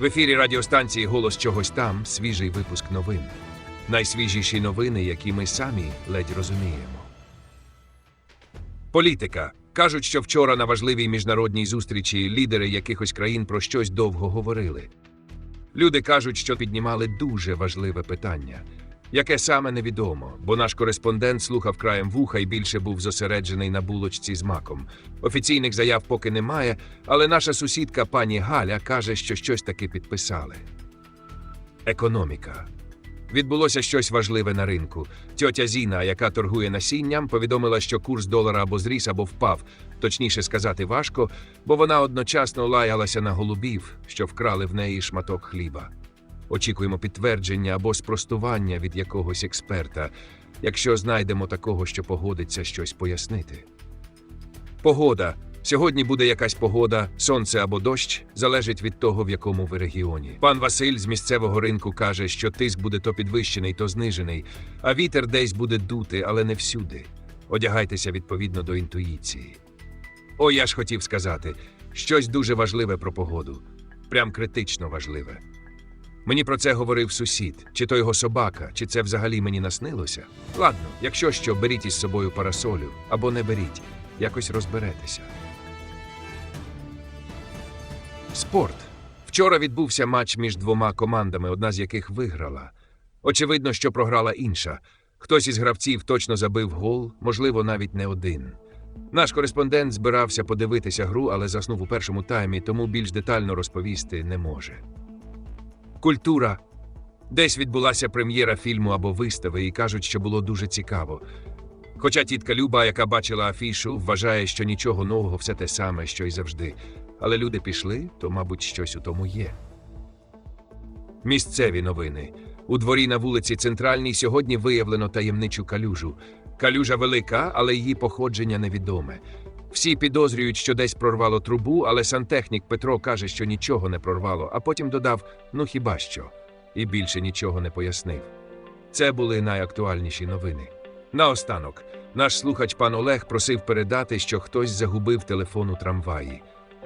В ефірі радіостанції Голос чогось там свіжий випуск новин. Найсвіжіші новини, які ми самі ледь розуміємо. Політика. Кажуть, що вчора на важливій міжнародній зустрічі лідери якихось країн про щось довго говорили. Люди кажуть, що піднімали дуже важливе питання, яке саме невідомо, бо наш кореспондент слухав краєм вуха і більше був зосереджений на булочці з маком. Офіційних заяв поки немає, але наша сусідка пані Галя каже, що щось таки підписали. Економіка. Відбулося щось важливе на ринку. Тьотя Зіна, яка торгує насінням, повідомила, що курс долара або зріс, або впав. Точніше сказати важко, бо вона одночасно лаялася на голубів, що вкрали в неї шматок хліба. Очікуємо підтвердження або спростування від якогось експерта, якщо знайдемо такого, що погодиться щось пояснити. Погода. Сьогодні буде якась погода, сонце або дощ, залежить від того, в якому ви регіоні. Пан Василь з місцевого ринку каже, що тиск буде то підвищений, то знижений, а вітер десь буде дути, але не всюди. Одягайтеся відповідно до інтуїції. О, я ж хотів сказати щось дуже важливе про погоду, прям критично важливе. Мені про це говорив сусід, чи то його собака, чи це взагалі мені наснилося. Ладно, якщо що, беріть із собою парасолю або не беріть, якось розберетеся. Спорт. Вчора відбувся матч між двома командами, одна з яких виграла. Очевидно, що програла інша. Хтось із гравців точно забив гол, можливо, навіть не один. Наш кореспондент збирався подивитися гру, але заснув у першому таймі, тому більш детально розповісти не може. Культура. Десь відбулася прем'єра фільму або вистави, і кажуть, що було дуже цікаво. Хоча тітка Люба, яка бачила афішу, вважає, що нічого нового все те саме, що й завжди. Але люди пішли, то, мабуть, щось у тому є. Місцеві новини. У дворі на вулиці Центральній сьогодні виявлено таємничу калюжу. Калюжа велика, але її походження невідоме. Всі підозрюють, що десь прорвало трубу, але сантехнік Петро каже, що нічого не прорвало, а потім додав: ну хіба що, і більше нічого не пояснив. Це були найактуальніші новини. Наостанок, наш слухач пан Олег просив передати, що хтось загубив телефон у трамваї.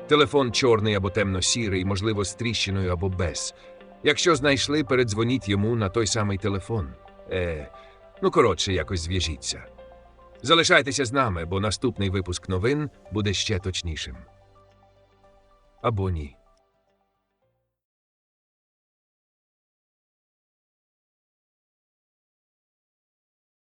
Телефон чорний або темно-сірий, можливо, з тріщиною або без. Якщо знайшли, передзвоніть йому на той самий телефон. Е, ну коротше, якось зв'яжіться. Залишайтеся з нами, бо наступний випуск новин буде ще точнішим. Або ні.